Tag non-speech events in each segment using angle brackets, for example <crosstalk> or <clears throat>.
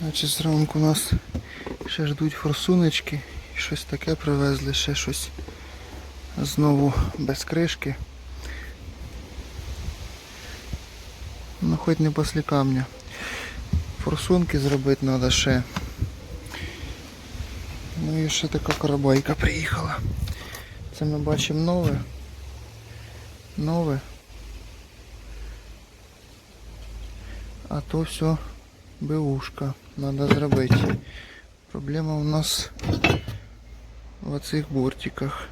Значить, зранку нас ще ждуть форсуночки. І щось таке привезли, ще щось знову без кришки. Ну хоч не після камня. Форсунки зробити треба ще. Ну і ще така карабайка приїхала. Це ми бачимо нове. Нове. А то все беушка. Надо зробити. Проблема у нас в оцих бортиках,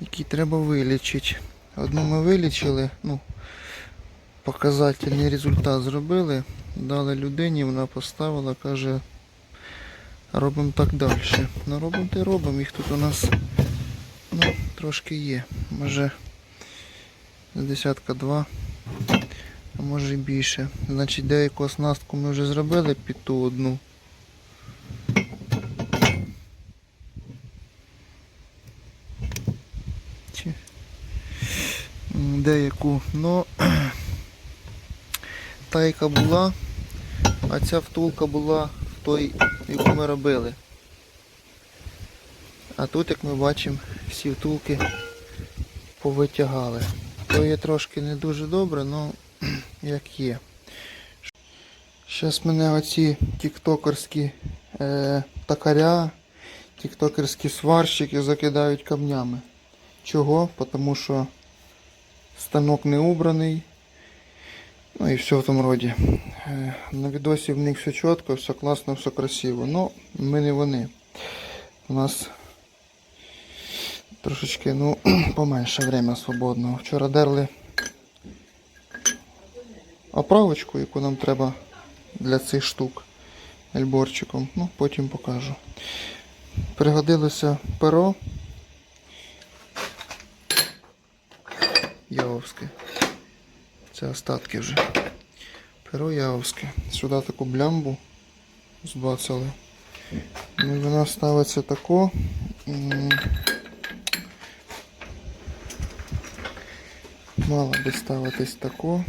які треба вилічити. Одну ми вилічили, ну, показательний результат зробили. Дали людині, вона поставила, каже, робимо так далі. Ну робимо та робимо. Їх тут у нас ну, трошки є. Може з десятка два, а може і більше. Значить деяку оснастку ми вже зробили під ту одну. Чи деяку. Ну <clears throat> та яка була, а ця втулка була в той, яку ми робили. А тут, як ми бачимо, всі втулки повитягали. То є трошки не дуже добре, але як є. Зараз мене оці тіктокерські е, токаря, тіктокерські сварщики закидають камнями. Чого? Тому що станок не убраний. Ну і все в тому роді. Е, На відосі в них все чітко, все класно, все красиво. Ну, ми не вони. У нас трошечки, ну, <clears throat> поменше время свободного. Вчора дерли оправочку, яку нам треба для цих штук ельборчиком. Ну, потім покажу. Пригодилося перо. Явовське. Це остатки вже. Перо явовське. Сюди таку блямбу збацали. Ну, вона ставиться тако. Мала би ставитись тако.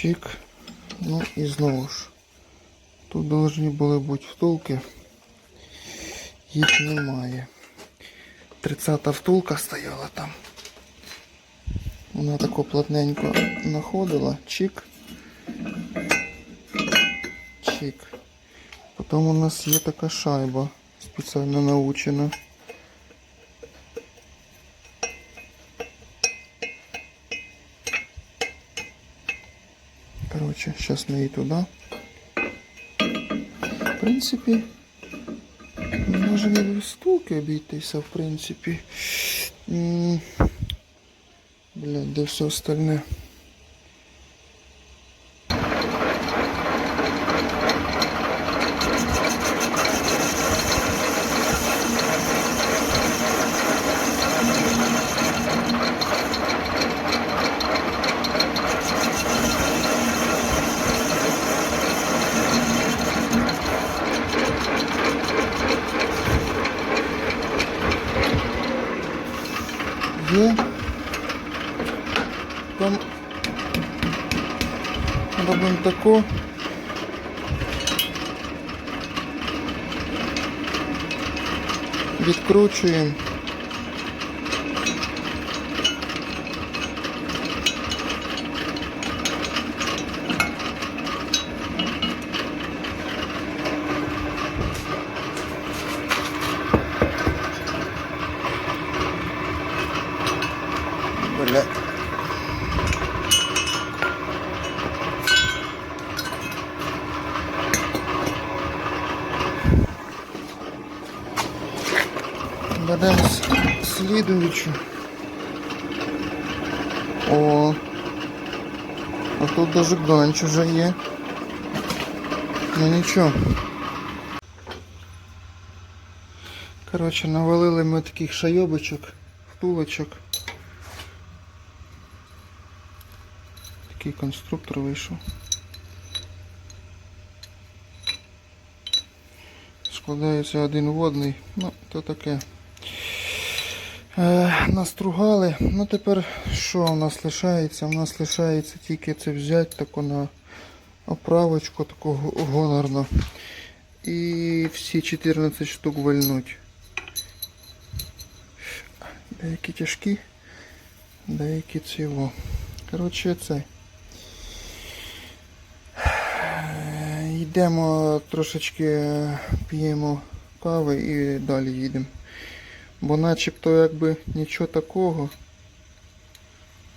Чик. Ну і знову ж. Тут повинні були бути втулки. Їх немає. 30-та втулка стояла там. Вона тако плотненько находила. Чик. Чик. Потім у нас є така шайба спеціально научена. Короче, сейчас мы и туда. В принципі, може не без стулки обійтися, в принципі. Бля, де все остальне. Є. Там робимо таку. Відкручуємо. С- слідуючу. О. А тут даже ганч уже є. Ну нічого. Коротше, навалили ми таких шайобочок, втулочок. Такий конструктор вийшов. Складається один водний, ну, то таке. Е, настругали. Ну тепер що у нас лишається? У нас лишається тільки це взяти тако на оправочку таку г- гонорну. І всі 14 штук вальнуть. Деякі тяжкі, деякі ціло. Коротше, це. Е, Йдемо трошечки п'ємо кави і далі їдемо. Бо начебто якби нічого такого.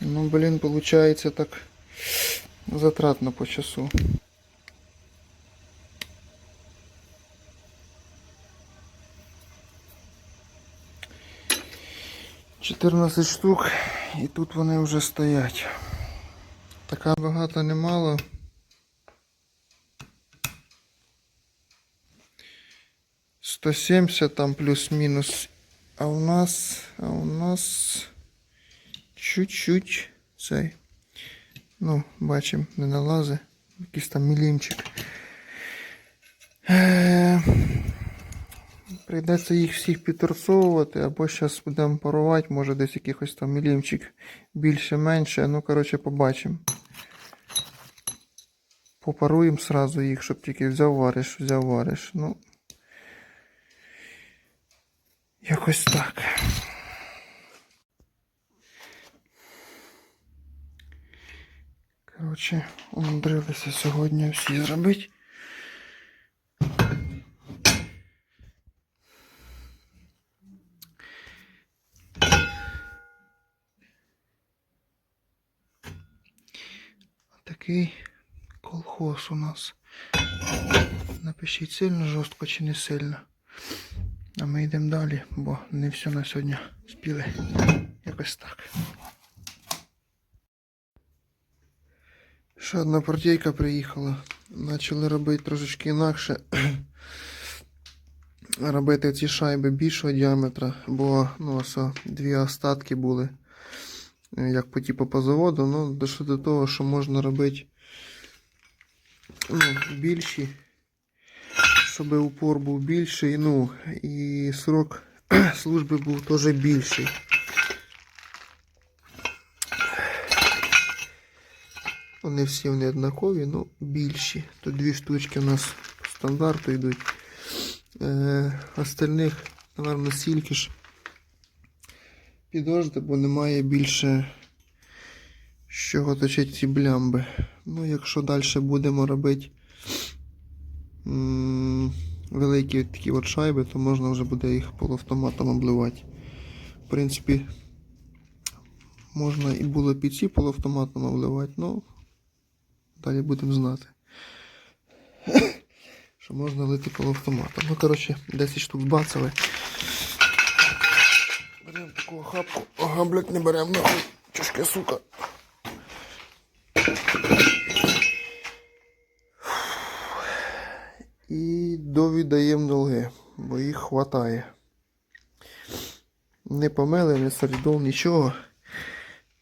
Ну, блін, получається так затратно по часу. Чотирнадцять штук і тут вони вже стоять. Така багато немало. Сто сімдесят там плюс-мінус. А у нас. А у нас чуть-чуть цей. Ну, бачимо, не налази. Якийсь там мілімчик. Е, Прийдеться їх всіх підторцовувати, або зараз будемо парувати, може десь якихось там мілімчик більше-менше. Ну, коротше, побачимо. Попаруємо сразу їх, щоб тільки взяв вариш, взяв вариш. Ну. Якось так. Коротше, умудрилися сьогодні всі зробити. Такий колхоз у нас. Напишіть сильно жорстко чи не сильно. А ми йдемо далі, бо не все на сьогодні спіли. Якось так. Ще одна партійка приїхала. Почали робити трошечки інакше. <clears throat> робити ці шайби більшого діаметра, бо ну, ось дві остатки були. Як по типу по заводу, ну дійшло до того, що можна робити ну, більші, щоб упор був більший, ну і срок <clears throat> служби був теж більший. Вони всі вони однакові, ну більші. Тут дві штучки у нас по стандарту йдуть. Е, остальних, напевно, стільки ж підожди, бо немає більше з чого точити ці блямби. Ну, якщо далі будемо робити великі такі от шайби, то можна вже буде їх полуавтоматом обливати. В принципі, можна і було під ці полуавтоматом обливати, ну далі будемо знати. <coughs> Що можна лити полуавтоматом. Ну, коротше, 10 штук збацали. Беремо таку охапку. Ага, блядь, не беремо нахуй. Чушка, сука. І довідаємо долги, бо їх хватає. Не помели, не солідол, нічого.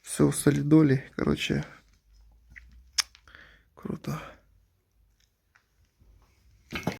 Все в солідолі. Коротше. Круто.